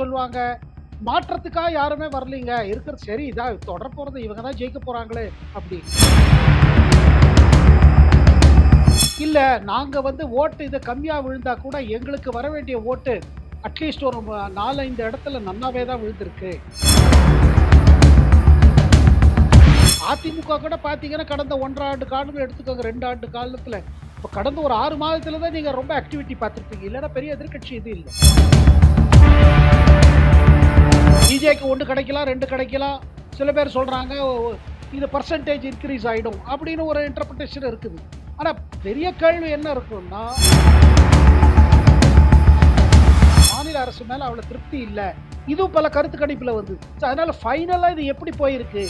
சொல்லுவாங்க. மாற்றத்துக்காக யாருமே வரலீங்க. இருக்கிறது சரி இதான் தொடர போறது இவங்க தான் ஜெயிக்க போறாங்களே அப்படி. இல்ல நாங்க வந்து ஓட்டு இது கம்மியா விழுந்தா கூட எங்களுக்கு வர வேண்டிய ஓட்டு அட்லீஸ்ட் ஒரு நாலஞ்சு இடத்துல நன்னாவே தான் விழுந்திருக்கு. அதிமுக கூட பார்த்தீங்கன்னா கடந்த ஒன்றரை ஆண்டு காலம் எடுத்துக்கோங்க ரெண்டு ஆண்டு காலத்தில். இப்போ கடந்த ஒரு ஆறு மாதத்துல தான் நீங்க ரொம்ப ஆக்டிவிட்டி பார்த்துருப்பீங்க. இல்லைன்னா பெரிய எதிர்கட்சி இது இல்லை. பிஜேக்கு ஒன்று கிடைக்கலாம் ரெண்டு கிடைக்கலாம். சில பேர் சொல்கிறாங்க இது பர்சன்டேஜ் இன்க்ரீஸ் ஆகிடும் அப்படின்னு ஒரு இன்டர்பிரிட்டேஷன் இருக்குது. ஆனால் பெரிய கேள்வி என்ன இருக்குன்னா மாநில அரசு மேலே அவ்வளோ திருப்தி இல்லை. இதுவும் பல கருத்து கணிப்பில் வந்து So, அதனால ஃபைனலாக இது எப்படி போயிருக்கு?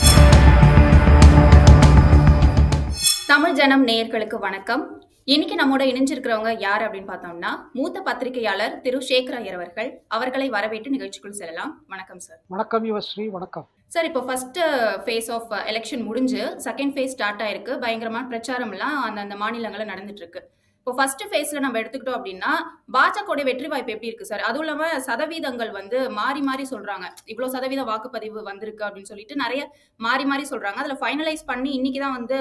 தமிழ் ஜனம் நேயர்களுக்கு வணக்கம். இன்னைக்கு நம்மோட இணைஞ்சிருக்கிறவங்க யார் அப்படின்னு பார்த்தோம்னா மூத்த பத்திரிகையாளர் திரு சேகர் ஐயர் அவர்கள். அவர்களை வரவேற்று நிகழ்ச்சிக்குள் செல்லலாம். வணக்கம் சார் வணக்கம் யுவஸ்ரீ வணக்கம். சார் இப்போ ஃபர்ஸ்ட் ஃபேஸ் ஆஃப் எலெக்ஷன் முடிஞ்சு செகண்ட் ஃபேஸ் ஸ்டார்ட் ஆயிருக்கு. பயங்கரமான பிரச்சாரம்லாம் அந்தந்த மாநிலங்களில் நடந்துட்டு இருக்கு இப்போ ஃபர்ஸ்ட் ஃபேஸ்ல நம்ம எடுத்துக்கிட்டோம் அப்படின்னா பாஜகவுடைய வெற்றி வாய்ப்பு எப்படி இருக்கு சார் அதுவும் இல்லாம சதவீதங்கள் வந்து மாறி மாறி சொல்றாங்க. இவ்வளவு சதவீத வாக்குப்பதிவு வந்திருக்கு அப்படின்னு சொல்லிட்டு நிறைய மாறி மாறி சொல்றாங்க. அதுல ஃபைனலைஸ் பண்ணி இன்னைக்கு தான் வந்து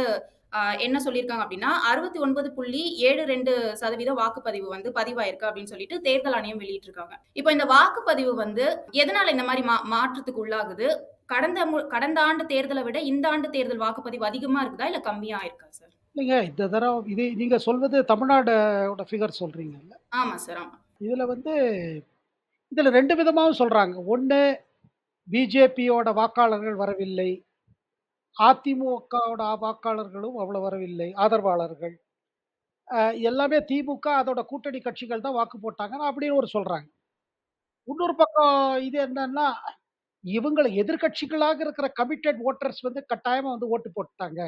என்ன சொல்லியிருக்காங்க அப்படின்னா அறுபத்தி ஒன்பது புள்ளி ஏழு ரெண்டு சதவீத வாக்குப்பதிவு வந்து பதிவாயிருக்கு அப்படின்னு சொல்லிட்டு தேர்தல் ஆணையம் வெளியிட்டிருக்காங்க. இப்போ இந்த வாக்குப்பதிவு வந்து எதனால இந்த மாதிரி மா மாற்றத்துக்கு உள்ளாகுது? கடந்த கடந்த ஆண்டு தேர்தலை விட இந்த ஆண்டு தேர்தல் வாக்குப்பதிவு அதிகமா இருக்குதா இல்ல கம்மியா இருக்கா சார்? இல்லைங்க இந்த தடவை இது நீங்க சொல்வது தமிழ்நாடோட ஃபிகர் சொல்றீங்கல்ல ஆமா சார் ஆமா. இதுல வந்து இதுல ரெண்டு விதமாகவும் சொல்றாங்க. ஒன்று பிஜேபியோட வாக்காளர்கள் வரவில்லை. அதிமுகவோட வாக்காளர்களும் அவ்வளோ வரவில்லை ஆதரவாளர்கள். எல்லாமே திமுக அதோட கூட்டணி கட்சிகள் தான் வாக்கு போட்டாங்கன்னு அப்படின்னு ஒரு சொல்கிறாங்க இன்னொரு பக்கம் இது என்னன்னா இவங்களை எதிர்க்கட்சிகளாக இருக்கிற கமிட்டட் ஓட்டர்ஸ் வந்து கட்டாயமாக வந்து ஓட்டு போட்டாங்க.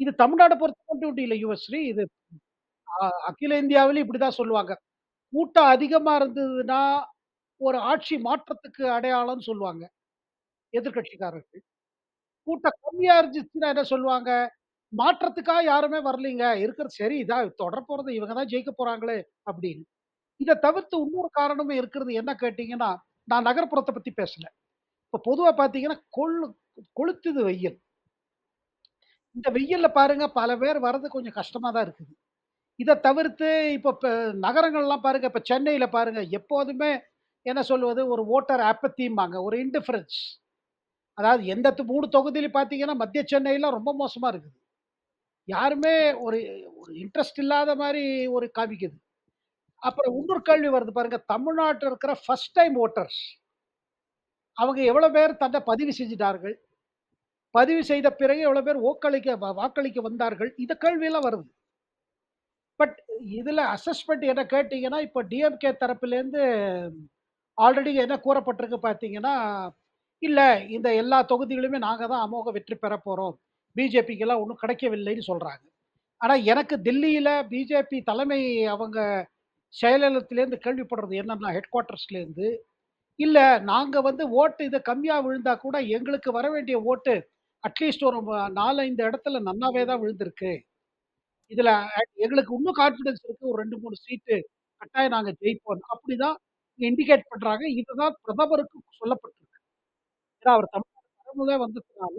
இது தமிழ்நாடு பொறுத்த மட்டும் இல்லை யுவஸ்ரீ இது அகில இந்தியாவிலும் இப்படிதான் சொல்லுவாங்க. கூட்டம் அதிகமாக இருந்ததுன்னா ஒரு ஆட்சி மாற்றத்துக்கு அடையாளம்னு சொல்லுவாங்க எதிர்கட்சிக்காரர்கள் கூட்டம் கம்மியா இருந்துச்சுன்னா என்ன சொல்லுவாங்க? மாற்றத்துக்காக யாருமே வரலீங்க. இருக்கிறது சரி இதான் தொடர போறது இவங்க தான் ஜெயிக்க போறாங்களே அப்படின்னு. இதை தவிர்த்து இன்னொரு காரணமும் இருக்கிறது. என்ன கேட்டீங்கன்னா நான் நகர்ப்புறத்தை பத்தி பேசல. இப்ப பொதுவா பாத்தீங்கன்னா கொள்ளு கொளுத்துது வெயில். இந்த வெயில்ல பாருங்க பல பேர் வர்றது கொஞ்சம் கஷ்டமா தான் இருக்குது. இதை தவிர்த்து இப்போ இப்போ நகரங்கள்லாம் பாருங்க இப்போ சென்னையில் பாருங்க எப்போதுமே என்ன சொல்வது ஒரு ஓட்டர் ஆப்பத்திம்பாங்க ஒரு இன்டிஃபரன்ஸ் அதாவது எந்த மூணு தொகுதியிலும் பார்த்தீங்கன்னா மத்திய சென்னையெல்லாம் ரொம்ப மோசமாக இருக்குது. யாருமே ஒரு ஒரு இன்ட்ரெஸ்ட் இல்லாத மாதிரி ஒரு காமிக்குது. அப்புறம் இன்னொரு கேள்வி வருது பாருங்க. தமிழ்நாட்டில் இருக்கிற ஃபர்ஸ்ட் டைம் ஓட்டர்ஸ் அவங்க எவ்வளோ பேர் தன்னை பதிவு செஞ்சிட்டார்கள்? பதிவு செய்த பிறகு எவ்வளோ பேர் ஓக்களிக்க வா- வாக்களிக்க வந்தார்கள்? இந்த கேள்வியெல்லாம் வருது. பட் இதில் அசஸ்மெண்ட் என்ன கேட்டிங்கன்னா இப்போ டிஎம்கே தரப்புலேருந்து ஆல்ரெடி என்ன கூறப்பட்டிருக்கு பார்த்தீங்கன்னா இல்லை இந்த எல்லா தொகுதிகளுமே நாங்கள் தான் அமோக வெற்றி பெற போகிறோம் பிஜேபிக்கெல்லாம் ஒன்றும் கிடைக்கவில்லைன்னு சொல்கிறாங்க ஆனால் எனக்கு டெல்லியில் பிஜேபி தலைமை அவங்க செயலகத்திலேருந்து கேள்விப்படுறது என்னென்னா ஹெட் குவார்ட்டர்ஸ்லேருந்து இல்லை நாங்கள் வந்து ஓட்டு இது கம்மியாக விழுந்தால் கூட எங்களுக்கு வர வேண்டிய ஓட்டு அட்லீஸ்ட் ஒரு நாலஞ்சு இடத்துல நன்னாவே தான் விழுந்திருக்கு. இதில் எங்களுக்கு இன்னும் கான்ஃபிடன்ஸ் இருக்குது ஒரு ரெண்டு மூணு சீட்டு கட்டாயம் நாங்கள் ஜெயிப்போம் அப்படிதான் இண்டிகேட் பண்ணுறாங்க இதுதான் பிரதமருக்கு சொல்லப்பட்டிருக்கு. ஏன்னா அவர் தமிழ்நாடு பரமுலே வந்ததுனால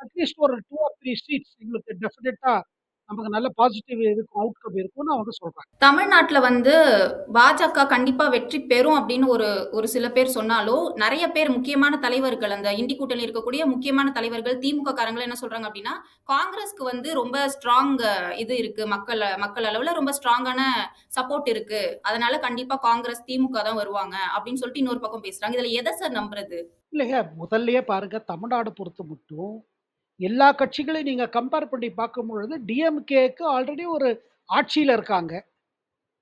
அட்லீஸ்ட் ஒரு டூ ஆர் த்ரீ ஸ்ட்ரீட்ஸ் எங்களுக்கு டெஃபினட்டாக நமக்கு நல்ல பாசிட்டிவ் இருக்கும் அவுட்கம் இருக்கும்னு அவங்க சொல்றாங்க. தமிழ்நாட்டுல வந்து பாஜக கண்டிப்பா வெற்றி பெறும் அப்படின்னு ஒரு ஒரு சில பேர் சொன்னாலும் நிறைய பேர் முக்கியமான தலைவர்கள் அந்த இண்டி கூட்டணியில் இருக்கக்கூடிய முக்கியமான தலைவர்கள் திமுக காரங்கள் என்ன சொல்றாங்க அப்படின்னா காங்கிரஸ்க்கு வந்து ரொம்ப ஸ்ட்ராங் இது இருக்கு. மக்கள் மக்கள் அளவுல ரொம்ப ஸ்ட்ராங்கான சப்போர்ட் இருக்கு. அதனால கண்டிப்பா காங்கிரஸ் திமுக தான் வருவாங்க அப்படின்னு சொல்லிட்டு இன்னொரு பக்கம் பேசுறாங்க. இதுல எதை சார் நம்புறது? இல்லைங்க முதல்லயே பாருங்க தமிழ்நாடு பொறுத்த மட்டும் எல்லா கட்சிகளையும் நீங்கள் கம்பேர் பண்ணி பார்க்கும் பொழுது டிஎம்கேக்கு ஆல்ரெடி ஒரு ஆட்சியில் இருக்காங்க.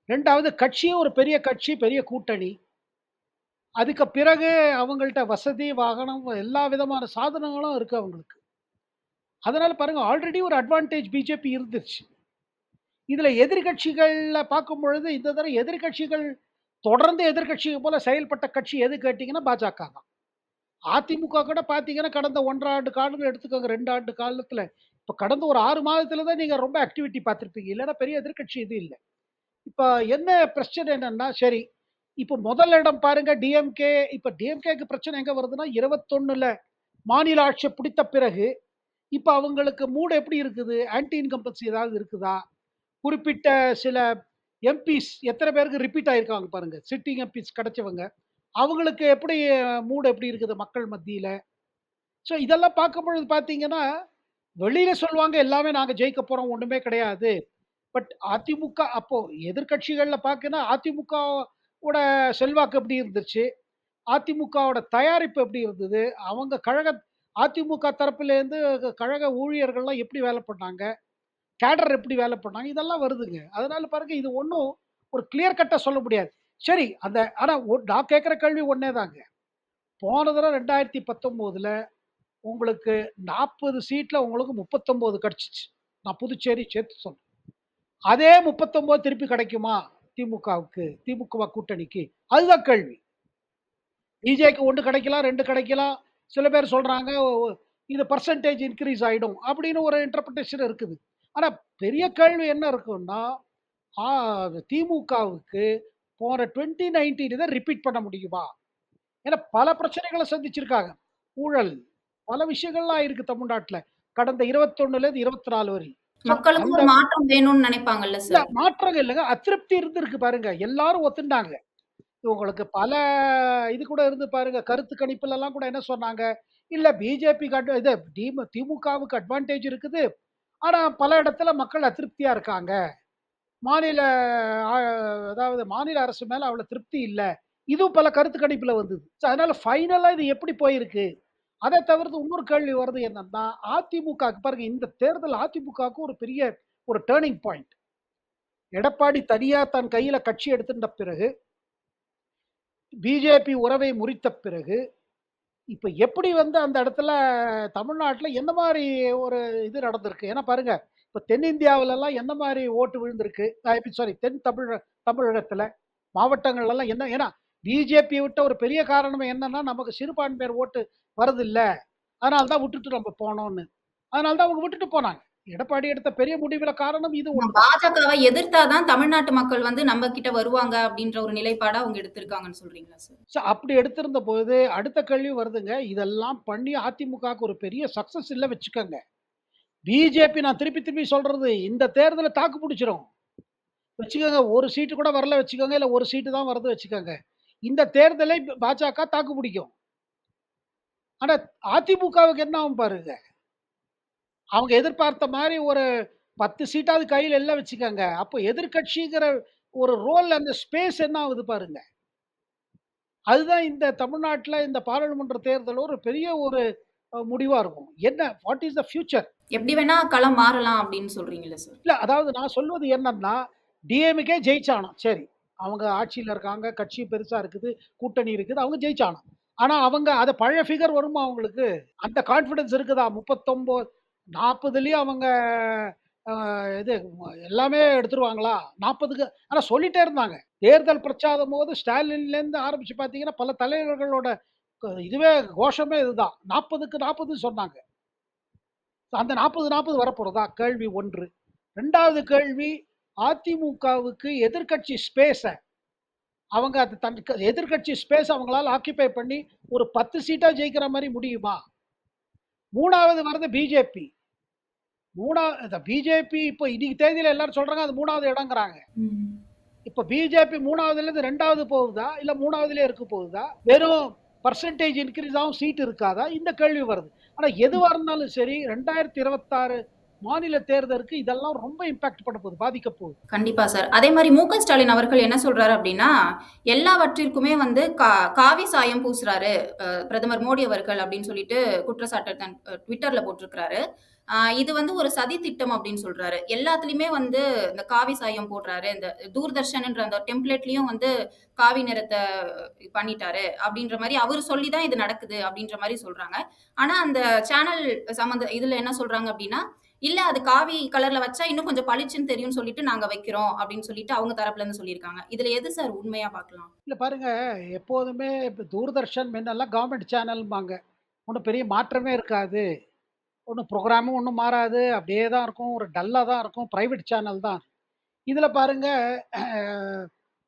ரெண்டாவது கட்சியும் ஒரு பெரிய கட்சி பெரிய கூட்டணி. அதுக்கு பிறகு அவங்கள்ட்ட வசதி வாகனம் எல்லா விதமான சாதனங்களும் இருக்குது அவங்களுக்கு. அதனால் பாருங்கள் ஆல்ரெடி ஒரு அட்வான்டேஜ் பிஜேபி இருந்துச்சு. இதில் எதிர்கட்சிகளில் பார்க்கும் பொழுது இந்த தடவை எதிர்க்கட்சிகள் தொடர்ந்து எதிர்கட்சிகள் போல் செயல்பட்ட கட்சி எது கேட்டிங்கன்னா பாஜக தான். அதிமுக கூட பார்த்தீங்கன்னா கடந்த ஒன்றரை ஆண்டு காலங்கள் எடுத்துக்கோங்க ரெண்டு ஆண்டு காலத்தில் இப்போ கடந்த ஒரு ஆறு மாதத்துல தான் நீங்கள் ரொம்ப ஆக்டிவிட்டி பார்த்துருப்பீங்க இல்லைன்னா பெரிய எதிர்க்கட்சி இது இல்லை இப்போ என்ன பிரச்சனை என்னன்னா சரி இப்போ முதல் இடம் பாருங்க டிஎம்கே இப்போ டிஎம்கேக்கு பிரச்சனை எங்கே வருதுன்னா 21ல மாநில ஆட்சியை பிடித்த பிறகு, இப்போ அவங்களுக்கு மூடு எப்படி இருக்குது? ஆன்டி இன்கம்பன்சி ஏதாவது இருக்குதா? குறிப்பிட்ட சில எம்பிஸ் எத்தனை பேருக்கு ரிப்பீட் ஆயிருக்காங்க பாருங்க. சிட்டிங் எம்பிஸ் கிடைச்சவங்க. அவங்களுக்கு எப்படி மூடு எப்படி இருக்குது மக்கள் மத்தியில் ஸோ இதெல்லாம் பார்க்கும்பொழுது பார்த்தீங்கன்னா, வெளியில் சொல்லுவாங்க எல்லாமே நாங்கள் ஜெயிக்க போகிறோம் ஒன்றுமே கிடையாது. பட் அதிமுக அப்போது எதிர்கட்சிகளில் பார்க்கன்னா, அதிமுகவோட செல்வாக்கு எப்படி இருந்துச்சு? அதிமுகவோட தயாரிப்பு எப்படி இருந்தது? அவங்க கழக அதிமுக தரப்புலேருந்து கழக ஊழியர்கள்லாம் எப்படி வேலை பண்ணாங்க? கேடர் எப்படி வேலை பண்ணாங்க? இதெல்லாம் வருதுங்க. அதனால பாருங்க இது ஒன்றும் ஒரு கிளியர் கட்டாக சொல்ல முடியாது. சரி அந்த ஆனால் நான் கேட்குற கேள்வி ஒன்றே தாங்க. போன தடவ 2019ல உங்களுக்கு நாற்பது சீட்டில் உங்களுக்கு முப்பத்தொம்போது கிடச்சிச்சு நான் புதுச்சேரி சேர்த்து சொன்னேன் அதே 39 திருப்பி கிடைக்குமா? திமுகவுக்கு, திமுக கூட்டணிக்கு? அதுதான் கேள்வி. பிஜேக்கு ஒன்று கிடைக்கலாம், ரெண்டு கிடைக்கலாம். சில பேர் சொல்கிறாங்க இது பர்சன்டேஜ் இன்க்ரீஸ் ஆகிடும் அப்படின்னு ஒரு இன்டர்பிரிட்டேஷன் இருக்குது. ஆனால் பெரிய கேள்வி என்ன இருக்குன்னா, திமுகவுக்கு போன 2019 இத ரிப்பீட் பண்ண முடியுமா? ஏன்னா பல பிரச்சனைகள சந்திச்சிருக்காங்க. ஊழல், பல விஷயங்கள்லாம் இருக்கு தமிழ்நாட்டுல. கடந்த 21லேருந்து 24 வரை. ஸோ மக்களுக்கும் அந்த ஒரு மாற்றம் வேணும்னு நினைப்பாங்கல்ல சார். மாற்றங்கள் இல்லங்க. அதிருப்தி இருந்திருக்கு பாருங்க. எல்லாரும் ஒத்துண்டாங்க. உங்களுக்கு பல இது கூட இருந்து பாருங்க. கருத்து கணிப்புலலாம் கூட என்ன சொன்னாங்க? இல்ல பிஜேபிக்கு அட் இது திமு திமுகவுக்கு அட்வான்டேஜ் இருக்குது. ஆனா பல இடத்துல மக்கள் அதிருப்தியா இருக்காங்க. மாநில அதாவது மாநில அரசு மேலே அவ்வளோ திருப்தி இல்லை இதுவும் பல கருத்து கணிப்பில் வந்தது. ஸோ அதனால ஃபைனலாக இது எப்படி போயிருக்கு? அதை தவிர்த்து இன்னொரு கேள்வி வருது என்னன்னா, அதிமுகக்கு பாருங்க இந்த தேர்தல் அதிமுகவுக்கு ஒரு பெரிய ஒரு டேர்னிங் பாயிண்ட். எடப்பாடி தனியா தன் கையில கட்சி எடுத்துட்ட பிறகு பிஜேபி உறவை முறித்த பிறகு, இப்போ எப்படி வந்து அந்த இடத்துல தமிழ்நாட்டில் எந்த மாதிரி ஒரு இது நடந்திருக்கு? ஏன்னா பாருங்க, இப்ப தென்னிந்தியாவுலலாம் எந்த மாரி ஓட்டு விழுந்திருக்கு? சாரி தென் தமிழ தமிழகத்துல, மாவட்டங்கள்லலாம் என்ன ஏன்னா பிஜேபிய விட்ட ஒரு பெரிய காரணம் என்னன்னா, நமக்கு சிறுபான்மையர் ஓட்டு வருதில்ல. அதனால தான் விட்டுட்டு நம்ம போனோம்னு. அதனால தான் அவங்க விட்டுட்டு போனாங்க. எடப்பாடி எடுத்த பெரிய முடிவுல காரணம் இது. பாஜகவ எதிர்த்தா தான் தமிழ்நாட்டு மக்கள் வந்து நம்ம கிட்ட வருவாங்க அப்படின்ற ஒரு நிலைப்பாட அவங்க எடுத்திருக்காங்கன்னு சொல்றீங்களா சார்? அப்படி எடுத்திருந்த போது, அடுத்த கேள்வி வருதுங்க. இதெல்லாம் பண்ணி அதிமுகவுக்கு ஒரு பெரிய சக்சஸ் இல்ல வச்சுக்கங்க. பிஜேபி நான் திருப்பி திருப்பி சொல்றது, இந்த தேர்தலை தாக்கு பிடிச்சிரும் வச்சுக்கோங்க. ஒரு சீட்டு கூட வரல வச்சுக்கோங்க. இல்லை ஒரு சீட்டு தான் வருது வச்சுக்கோங்க. இந்த தேர்தலை பாஜக தாக்கு பிடிக்கும். ஆனா அதிமுகவுக்கு என்ன ஆகும் பாருங்க. அவங்க எதிர்பார்த்த மாதிரி ஒரு 10 சீட்டாவது கையில் எல்லாம் வச்சுக்கோங்க. அப்போ எதிர்க்கட்சிங்கிற ஒரு ரோல் அந்த ஸ்பேஸ் என்ன ஆகுது பாருங்க. அதுதான் இந்த தமிழ்நாட்டுல இந்த பாராளுமன்ற தேர்தல் ஒரு பெரிய ஒரு அ முடிவா இருக்கும். என்ன வாட் இஸ் த ஃபியூச்சர்? எப்படி வேணா களம் மாறலாம் அப்படின்னு சொல்றீங்கல்ல சார்? இல்ல அதாவது நான் சொல்வது என்னன்னா, டிஎம்கே ஜெயிச்சானாம். சரி. அவங்க ஆட்சியில இருக்காங்க. கட்சி பெருசா இருக்குது. கூட்டணி இருக்குது. அவங்க ஜெயிச்சானாம். ஆனா அவங்க அத பழைய ஃபிகர் வருமா அவங்களுக்கு? அந்த கான்ஃபிடன்ஸ் இருக்குதா? 39 40லயும் அவங்க இது எல்லாமே எடுத்துருவாங்களா? 40க்கு ஆனா சொல்லிட்டே இருந்தாங்க. தேர்தல் பிரச்சாரம்போது ஸ்டாலின்லேருந்து ஆரம்பிச்சு பார்த்தீங்கன்னா, பல தலைவர்களோட இதுவே கோஷமே இதுதான். 40க்கு 40 சொன்னாங்க. அந்த 40 40 வரப்போறதா? கேள்வி 1. 2வது கேள்வி அதிமுகவுக்கு எதிர்க்கட்சி ஸ்பேஸ அவங்க அது தன் எதிர்க்கட்சி ஸ்பேஸ் அவங்களால ஆக்கியூபை பண்ணி ஒரு 10 சீட்டா ஜெயிக்கிற மாரி முடியுமா? 3வது வரது பிஜேபி. மூணா இந்த பிஜேபி இப்போ இன்னைக்கு தேதியில எல்லாரும் சொல்றாங்க அது 3வது இடம்ங்கிறாங்க. ம். இப்ப பிஜேபி 3வதுலேருந்து 2வது போகுதா? இல்ல 3வதுலயே இருக்க போகுதா? வெறும் பர்சன்டேஜ் இன்க்ரீஸ் ஆகும் சீட் இருக்காதா? இந்த கேள்வி வருது. ஆனால் எதுவாக இருந்தாலும் சரி 2026 மாநில தேர்தலுக்கு இதெல்லாம் ரொம்ப இம்பாக்ட் பண்ண போகுது. பாதிக்க போகுது. கண்டிப்பா சார். அதே மாதிரி மு ஸ்டாலின் அவர்கள் என்ன சொல்றாரு அப்படின்னா, எல்லாவற்றிற்குமே வந்து கா காவி சாயம் பூசுறாரு பிரதமர் மோடி அவர்கள் அப்படின்னு சொல்லிட்டு குற்றச்சாட்டு தன் ட்விட்டர்ல போட்டிருக்கிறாரு. இது வந்து ஒரு சதி திட்டம் அப்படின்னு சொல்றாரு. எல்லாத்துலயுமே வந்து இந்த காவி சாயம் போடுறாரு. இந்த தூர்தர்ஷன்ன்ற அந்த டெம்ப்ளேட்லயும் வந்து காவி நிறத்தை பண்ணிட்டாரு அப்படின்ற மாதிரி அவர் சொல்லி தான் இது நடக்குது அப்படின்ற மாதிரி சொல்றாங்க. ஆனா அந்த சேனல் சம்மந்த இதுல என்ன சொல்றாங்க அப்படின்னா, இல்ல அது காவி கலர்ல வச்சா இன்னும் கொஞ்சம் பளிச்சுன்னு தெரியும்னு சொல்லிட்டு நாங்க வைக்கிறோம் அப்படின்னு சொல்லிட்டு அவங்க தரப்புல இருந்து சொல்லியிருக்காங்க. இதுல எது சார் உண்மையா பார்க்கலாம்? இல்ல பாருங்க, எப்போதுமே இப்போ தூர்தர்ஷன் முன்னெல்லாம் கவர்மெண்ட் சேனல்ம்பாங்க. ஒன்றும் பெரிய மாற்றமே இருக்காது. ஒன்றும் ப்ரோக்ராமும் ஒன்றும் மாறாது. அப்படியே தான் இருக்கும். ஒரு டல்லாக தான் இருக்கும். ப்ரைவேட் சேனல் தான். இதில் பாருங்க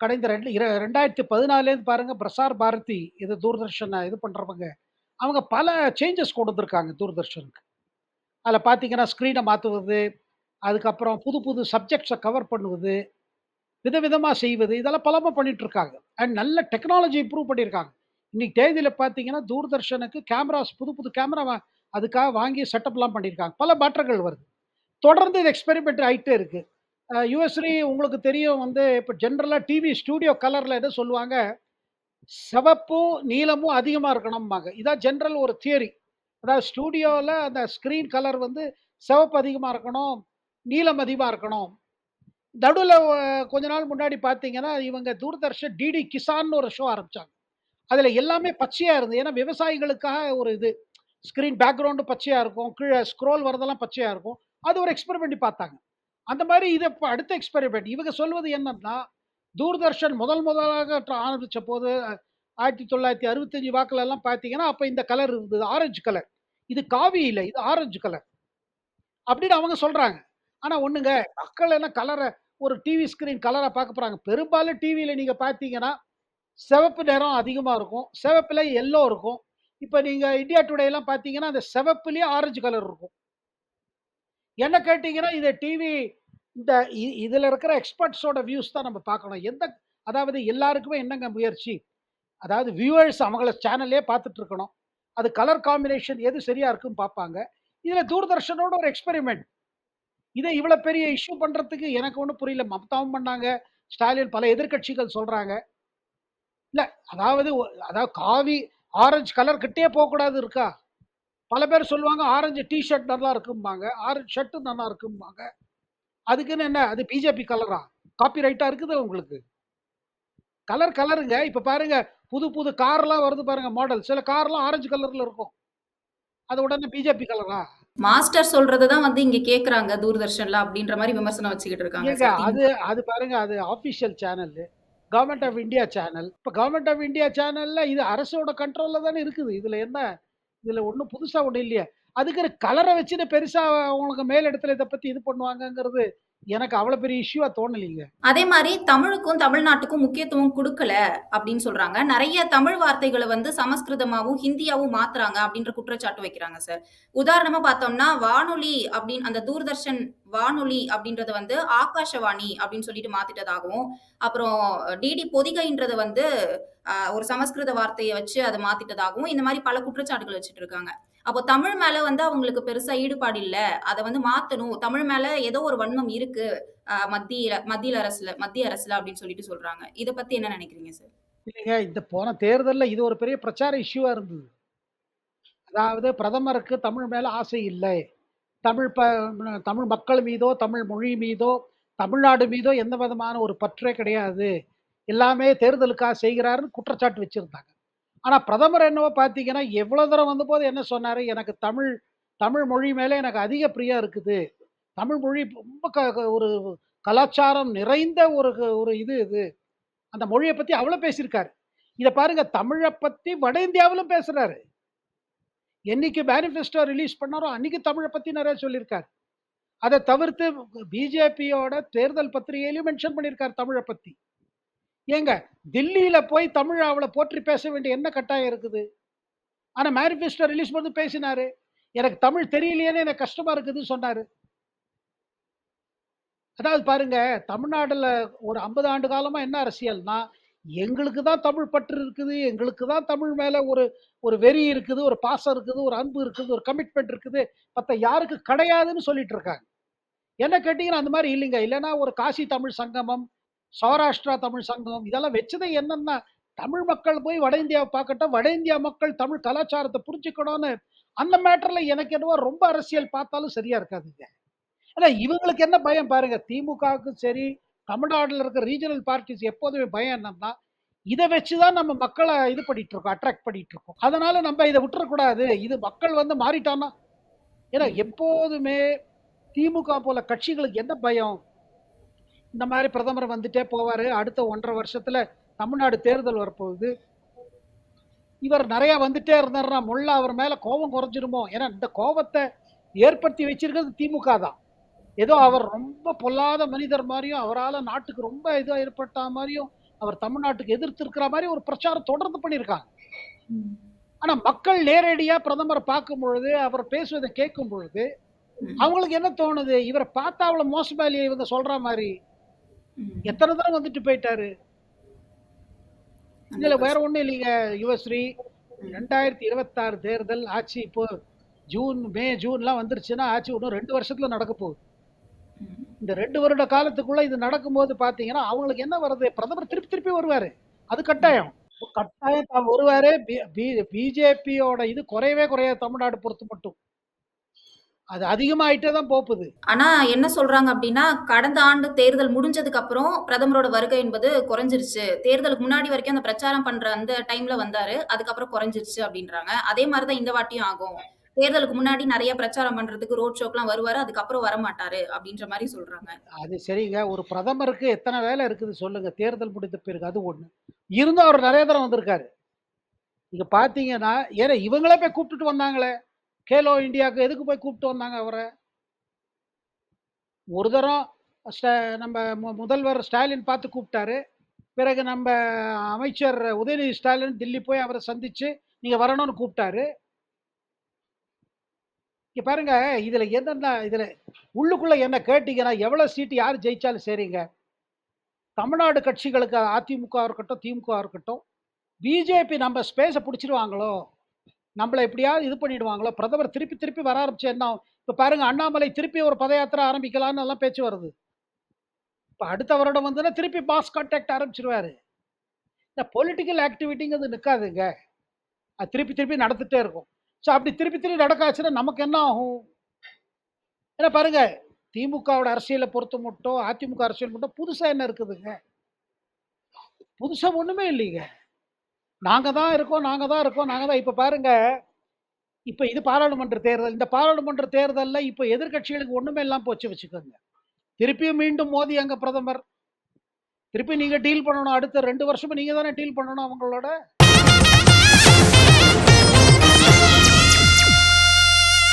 கடைந்த ரெண்டு இர 2014லேருந்து பாருங்க பிரசார் பாரதி இது தூர்தர்ஷனை இது பண்ணுறவங்க அவங்க பல சேஞ்சஸ் கொடுத்துருக்காங்க தூர்தர்ஷனுக்கு. அதில் பார்த்தீங்கன்னா, ஸ்க்ரீனை மாற்றுவது அதுக்கப்புறம் புது புது சப்ஜெக்ட்ஸை கவர் பண்ணுவது, விதவிதமாக செய்வது, இதெல்லாம் பலமாக பண்ணிட்டு இருக்காங்க. அண்ட் நல்ல டெக்னாலஜி இம்ப்ரூவ் பண்ணியிருக்காங்க. இன்னைக்கு தேதியில் பார்த்தீங்கன்னா, தூர்தர்ஷனுக்கு கேமராஸ் புது புது கேமரா அதுக்காக வாங்கி செட்டப்லாம் பண்ணியிருக்காங்க. பல மாற்றங்கள் வருது. தொடர்ந்து இது எக்ஸ்பெரிமெண்ட் ஆகிட்டே இருக்குது யூஎஸ்லேயும் உங்களுக்கு தெரியும் வந்து இப்போ ஜென்ரலாக டிவி ஸ்டூடியோ கலரில் என்ன சொல்லுவாங்க, சிவப்பும், நீலமும் அதிகமாக இருக்கணும்பாங்க. இதான் ஜென்ரல் ஒரு தியரி. அதாவது ஸ்டூடியோவில் அந்த ஸ்க்ரீன் கலர் வந்து சிவப்பு அதிகமாக இருக்கணும், நீலம் அதிகமாக இருக்கணும். நடுவில் கொஞ்ச நாள் முன்னாடி பார்த்தீங்கன்னா, இவங்க தூர்தர்ஷன் டிடி கிசான்னு ஒரு ஷோ ஆரம்பித்தாங்க அதில் எல்லாமே பச்சையாக இருந்தது. ஏன்னா விவசாயிகளுக்காக ஒரு இது. ஸ்க்ரீன் பேக்ரவுண்டு பச்சையாக இருக்கும். கீழ ஸ்க்ரோல் வரதெல்லாம் பச்சையாக இருக்கும். அது ஒரு எக்ஸ்பெரிமெண்ட் பார்த்தாங்க. அந்த மாதிரி இதை இப்போ அடுத்த எக்ஸ்பெரிமெண்ட். இவங்க சொல்வது என்னன்னா, தூர்தர்ஷன் முதல் முதலாக ஆரம்பித்த போது ட்ர ஆரம்பிச்சபோது 1965 வாக்குலலாம் பார்த்தீங்கன்னா, அப்போ இந்த கலர் இருந்தது. Orange colour. இது காவி இல்லை இது ஆரஞ்சு கலர். அப்படின்னு அவங்க சொல்கிறாங்க ஆனால் ஒன்றுங்க மக்கள் என்ன கலரை ஒரு டிவி ஸ்க்ரீன் கலரை பார்க்க போகிறாங்க பெரும்பாலும் டிவியில் நீங்கள் பார்த்தீங்கன்னா, சிவப்பு நிறம் அதிகமாக இருக்கும். சிவப்பில் எல்லோ இருக்கும். இப்போ நீங்கள் இந்தியா டுடேலாம் பார்த்தீங்கன்னா, அந்த சிவப்புலேயே ஆரஞ்சு கலர் இருக்கும். என்ன கேட்டிங்கன்னா இதை டிவி இந்த இதில் இருக்கிற எக்ஸ்பர்ட்ஸோட வியூஸ் தான் நம்ம பார்க்கணும். எந்த அதாவது எல்லாருக்குமே என்னங்க முயற்சி? அதாவது வியூவர்ஸ் அவங்கள சேனல்லே பார்த்துட்டு இருக்கணும். அது கலர் காம்பினேஷன் எது சரியா இருக்குன்னு பார்ப்பாங்க. இதில் தூர்தர்ஷனோட ஒரு எக்ஸ்பெரிமெண்ட். இதை இவ்வளோ பெரிய இஷ்யூ பண்ணுறதுக்கு எனக்கு ஒன்றும் புரியல. மம்தாவும் பண்ணாங்க. ஸ்டாலின் பல எதிர்க்கட்சிகள் சொல்கிறாங்க இல்லை அதாவது அதாவது காவி, ஆரஞ்சு கலர் கிட்டே போகக்கூடாது இருக்கா? பல பேர் சொல்லுவாங்க, ஆரஞ்சு டீ ஷர்ட் நல்லா இருக்கும்பாங்க. ஆரஞ்சு ஷர்ட்டு நல்லா இருக்கும்பாங்க. அதுக்குன்னு என்ன? அது பிஜேபி கலரா? காப்பி ரைட்டாக இருக்குது உங்களுக்கு? கலர் கலருங்க. இப்போ பாருங்க, புது புது கார்லாம் வருது பாருங்க மாடல். சில கார்லாம் ஆரஞ்சு கலர்ல இருக்கும். அது உடனே பிஜேபி கலரா? மாஸ்டர் சொல்றத தான் வந்து இங்க கேட்கறாங்க தூர்தர்ஷன்ல அப்படின்ற மாரி விமர்சனம் வச்சுக்கிட்டு இருக்காங்க அது. அது பாருங்க அது official channel. Government of India channel. இப்ப கவர்ன்மென்ட் ஆஃப் இந்தியா சேனல்ல இது அரசோட கண்ட்ரோல்ல தானே இருக்குது. இதுல என்ன? இதுல ஒண்ணும் புதுசா ஒண்ணும் இல்லையே. அதுக்குன்னு கலர வச்சுட்டு பெருசா உங்களுக்கு மேல் இடத்துல இத பத்தி இது பண்ணுவாங்கங்கிறது, எனக்கு அவ்வளோ பெரிய இஷ்யூவா தோணலைங்க. அதே மாதிரி தமிழுக்கும், தமிழ்நாட்டுக்கும் முக்கியத்துவம் கொடுக்கல அப்படின்னு சொல்றாங்க. நிறைய தமிழ் வார்த்தைகளை வந்து சமஸ்கிருதமாவும், ஹிந்தியாவும் மாத்துறாங்க அப்படின்ற குற்றச்சாட்டு வைக்கிறாங்க சார். உதாரணமா பார்த்தோம்னா, வானொலி அப்படின்னு அந்த தூர்தர்ஷன் வானொலி அப்படின்றத வந்து ஆகாஷவாணி அப்படின்னு சொல்லிட்டு மாத்திட்டதாகவும், அப்புறம் டிடி பொதிகைன்றத வந்து ஒரு சமஸ்கிருத வார்த்தையை வச்சு அதை மாத்திட்டதாகவும், இந்த மாதிரி பல குற்றச்சாட்டுகள் வச்சுட்டு இருக்காங்க. அப்போ தமிழ் மேல வந்து அவங்களுக்கு பெருசா ஈடுபாடு இல்ல. அதை வந்து மாத்தணும். தமிழ் மேல ஏதோ ஒரு வன்மம் இருக்கு. அ மத்தியில மத்தியில அரசுல மத்திய அரசுல அப்படின்னு சொல்லிட்டு சொல்றாங்க. இத பத்தி என்ன நினைக்கிறீங்க சார்? இல்லைங்க. இந்த போன தேர்தல்ல இது ஒரு பெரிய பிரச்சார இஷ்யூவா இருந்தது. அதாவது பிரதமருக்கு தமிழ் மேல ஆசை இல்லை. தமிழ் ப தமிழ் மக்கள் மீதோ, தமிழ் மொழி மீதோ, தமிழ்நாடு மீதோ எந்த விதமான ஒரு பற்றே கிடையாது. எல்லாமே தேர்தலுக்காக செய்கிறாருன்னு குற்றச்சாட்டு வச்சுருந்தாங்க ஆனால் பிரதமர் என்னவோ பார்த்தீங்கன்னா, எவ்வளோ தூரம் வந்தபோது என்ன சொன்னார் எனக்கு தமிழ் தமிழ் மொழி மேலே எனக்கு அதிக பிரியம் இருக்குது. தமிழ் மொழி ரொம்ப க ஒரு கலாச்சாரம் நிறைந்த ஒரு ஒரு இது இது. அந்த மொழியை பற்றி அவ்வளோ பேசியிருக்காரு. இதை பாருங்கள் தமிழை பற்றி வட இந்தியாவிலும் பேசுகிறாரு என்னைக்கு மேனிஃபெஸ்டோ ரிலீஸ் பண்ணாரோ, அன்னைக்கு தமிழை பற்றி நிறைய சொல்லியிருக்கார் அதை தவிர்த்து பிஜேபியோட தேர்தல் பத்திரிகையிலையும் மென்ஷன் பண்ணியிருக்கார் தமிழை பற்றி ஏங்க தில்லியில் போய் தமிழ் அவளை போற்றி பேச வேண்டிய என்ன கட்டாயம் இருக்குது? ஆனால் மேனிஃபெஸ்டோ ரிலீஸ் பண்ணி பேசினாரு. எனக்கு தமிழ் தெரியலையேன்னு எனக்கு கஷ்டமாக இருக்குதுன்னு சொன்னார் அதாவது பாருங்க, தமிழ்நாட்டில் ஒரு 50 ஆண்டு காலமாக என்ன அரசியல்னா, எங்களுக்கு தான் தமிழ் பற்று இருக்குது. எங்களுக்கு தான் தமிழ் மேலே ஒரு ஒரு வெறி இருக்குது, ஒரு பாசம் இருக்குது, ஒரு அன்பு இருக்குது, ஒரு கமிட்மெண்ட் இருக்குது. மற்ற யாருக்கு கிடையாதுன்னு சொல்லிட்டு இருக்காங்க. என்ன கேட்டிங்கன்னா அந்த மாதிரி இல்லைங்க. இல்லைன்னா ஒரு காசி தமிழ் சங்கமம், சௌராஷ்டிரா தமிழ் சங்கமம் இதெல்லாம் வச்சதே என்னன்னா, தமிழ் மக்கள் போய் வட இந்தியாவை பார்க்கட்டும். வட இந்தியா மக்கள் தமிழ் கலாச்சாரத்தை புரிஞ்சுக்கணும்னு அந்த மேட்டரில் எனக்கு என்னவோ ரொம்ப அரசியல் பார்த்தாலும் சரியா இருக்காதுங்க. ஆனால் இவங்களுக்கு என்ன பயம் பாருங்க. திமுகவுக்கும் சரி, தமிழ்நாட்டில் இருக்கிற ரீஜனல் பார்ட்டிஸ் எப்போதுமே பயம் என்னன்னா, இதை வச்சு தான் நம்ம மக்களை இது பண்ணிட்டு இருக்கோம். அட்ராக்ட் பண்ணிட்டு இருக்கோம். அதனால நம்ம இதை விட்டுறக்கூடாது. இது மக்கள் வந்து மாறிட்டான்னா ஏன்னா எப்போதுமே திமுக போல கட்சிகளுக்கு எந்த பயம்? இந்த மாதிரி பிரதமர் வந்துட்டே போவார் அடுத்த 1 1/2 வருஷத்துல தமிழ்நாடு தேர்தல் வரப்போகுது. இவர் நிறையா வந்துட்டே இருந்தார்னா முல்லா அவர் மேல கோபம் குறைஞ்சிருமோ? ஏன்னா இந்த கோபத்தை ஏற்படுத்தி வச்சிருக்கிறது திமுக தான். ஏதோ அவர் ரொம்ப பொல்லாத மனிதர் மாரியும், அவரால நாட்டுக்கு ரொம்ப இது ஏற்பட்டா மாரியும் அவர் தமிழ்நாட்டுக்கு எதிர்த்து இருக்கிற மாதிரி ஒரு பிரச்சாரம் தொடர்ந்து பண்ணியிருக்காங்க. ஆனா மக்கள் நேரடியா பிரதமரை பார்க்கும் பொழுது அவர் பேசுவதை கேட்கும் பொழுது. அவங்களுக்கு என்ன தோணுது இவரை பார்த்தா அவ்வளவு மோசமா இல்லையே இவங்க சொல்ற மாதிரி. எத்தனை தடவை வந்துட்டு போயிட்டாரு கண்டிப்பா வேற. ஒண்ணும் இல்லைங்க யுவஸ்ரீ. ரெண்டாயிரத்தி இருபத்தாறு தேர்தல் ஆட்சி இப்போ ஜூன் மே ஜூன்லாம் வந்துருச்சுன்னா ஆட்சி இன்னும் ரெண்டு வருஷத்துல நடக்க போகுது. இந்த ரெண்டு வருட காலத்துக்குள்ள இது நடக்கும்போது பாத்தீங்கன்னா அவங்களுக்கு என்ன வருது? பிரதமர் திருப்பி திருப்பி வருவாரு. அது கட்டாயம். கட்டாயம் தான் வருவாரு. பிஜேபியோட இது குறையவே குறையாது. தமிழ்நாடு பொறுத்து மட்டும். அது அதிகமாயிட்டே தான் போகுது. ஆனா என்ன சொல்றாங்க அப்படின்னா கடந்த ஆண்டு தேர்தல் முடிஞ்சதுக்கு அப்புறம் பிரதமரோட வருகை என்பது குறைஞ்சிருச்சு. தேர்தலுக்கு முன்னாடி வரைக்கும் அந்த பிரச்சாரம் பண்ற அந்த டைம்ல வந்தாரு. அதுக்கப்புறம் குறைஞ்சிருச்சு அப்படின்றாங்க. அதே மாதிரிதான் இந்த வாட்டியும் ஆகும். தேர்தலுக்கு முன்னாடி நிறைய பிரச்சாரம் பண்றதுக்கு ரோட் ஷோக்கெல்லாம் வருவாரு அதுக்கப்புறம் வரமாட்டாரு அப்படின்ற மாதிரி சொல்றாங்க. அது சரிங்க. ஒரு பிரதமருக்கு எத்தனை வேலை இருக்குது சொல்லுங்க. தேர்தல் முடிந்த பிறகு அது ஒண்ணு. இருந்தும் அவர் நிறைய தரம் வந்திருக்காரு. இங்க பாத்தீங்கன்னா ஏன்னா இவங்களே போய் கூப்பிட்டுட்டு வந்தாங்களே. கேலோ இந்தியாவுக்கு எதுக்கு போய் கூப்பிட்டு வந்தாங்க அவரை? ஒரு தரம் ஸ்ட- நம்ம மு- முதல்வர் ஸ்டாலின் பார்த்து கூப்பிட்டாரு. பிறகு நம்ம அமைச்சர் உதயநிதி ஸ்டாலின் தில்லி போய் அவரை சந்திச்சு நீங்க வரணும்னு கூப்பிட்டாரு. இங்கே பாருங்க இதில் என்னென்ன இதில் உள்ளுக்குள்ளே என்ன கேட்டிங்கன்னா எவ்வளோ சீட்டு யார் ஜெயித்தாலும் சரிங்க. தமிழ்நாடு கட்சிகளுக்கு அதிமுக இருக்கட்டும் திமுக இருக்கட்டும் பிஜேபி நம்ம ஸ்பேஸை பிடிச்சிருவாங்களோ நம்மளை எப்படியாவது இது பண்ணிடுவாங்களோ? பிரதமர் திருப்பி திருப்பி வர ஆரம்பிச்சு என்ன இப்போ பாருங்கள் பாருங்க அண்ணாமலை திருப்பி ஒரு பத யாத்திரை ஆரம்பிக்கலாம்னு எல்லாம் பேச்சு வருது. இப்போ அடுத்த வருடம் வந்துன்னா திருப்பி மாஸ் கான்டாக்ட் ஆரம்பிச்சிருவார். இந்த பொலிட்டிக்கல் ஆக்டிவிட்டிங்கிறது நிற்காதுங்க அது திருப்பி திருப்பி நடந்துகிட்டே இருக்கும். ஸோ அப்படி திருப்பி திருப்பி நடக்காச்சுன்னா நமக்கு என்ன ஆகும்? ஏன்னா பாருங்க திமுகவோட அரசியலை பொறுத்த மட்டும் அதிமுக அரசியல் மட்டும் புதுசாக என்ன இருக்குதுங்க? புதுசாக ஒன்றுமே இல்லைங்க. நாங்கள் தான் இருக்கோம் நாங்கள் தான் இருக்கோம் நாங்கள் தான். இப்போ பாருங்கள் இப்போ இது பாராளுமன்ற தேர்தல். இந்த பாராளுமன்ற தேர்தலில் இப்போ எதிர்க்கட்சிகளுக்கு ஒன்றுமே இல்லாம போச்சு வச்சுக்கோங்க. திருப்பியும் மீண்டும் மோதி அங்கே பிரதமர். திருப்பி நீங்கள் டீல் பண்ணணும். அடுத்த ரெண்டு வருஷமும் நீங்கள் தானே டீல் பண்ணணும் அவங்களோட?